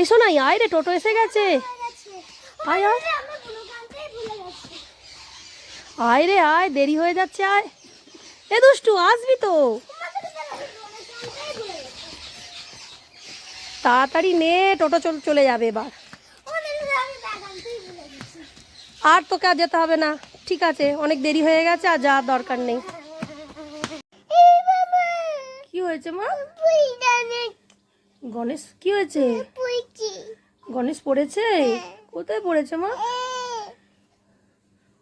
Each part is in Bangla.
এসো না আয় রে টোটো এসে গেছে। আয় আয় আয় রে আয় দেরি হয়ে যাচ্ছে আয়। এ দুষ্টু আসবি তো। তাড়াতাড়ি নে টোটো চল চলে যাবে এবার। আর তোকে আর যেতে হবে না। ঠিক আছে অনেক দেরি হয়ে গেছে আর যাওয়ার দরকার নেই। কি হয়েছে মা? গণেশ কি হয়েছে? গণেশ পড়েছে? কোথায় পড়েছে মা?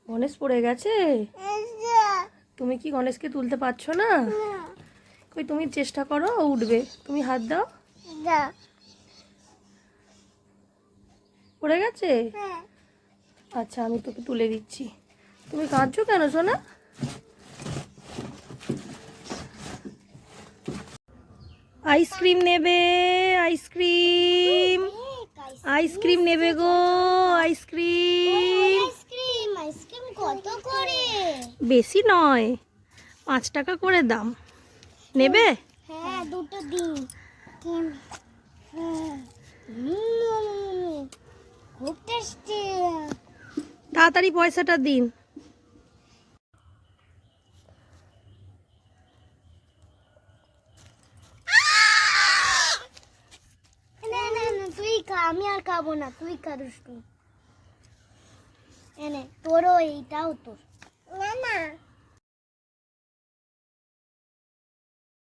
গণেশ পড়ে গেছে? তুমি কি গণেশকে তুলতে পারছ না? কই তুমি চেষ্টা করো ও উঠবে। তুমি হাত দাও। পড়ে গেছে? আচ্ছা আমি তোকে তুলে দিচ্ছি। তুমি কাঁদছো কেন সোনা? আইসক্রিম নেবে আইসক্রিম আইসক্রিম নেবে গো আইসক্রিম আইসক্রিম কত করে? বেশি নয় পাঁচ টাকা করে দাম। নেবে? হ্যাঁ দুটো দিন। তাড়াতাড়ি পয়সাটা দিন না না না তুই খা আমি আর খাব না তুই খাদুস এনে তোরও এইটাও তোর। না না।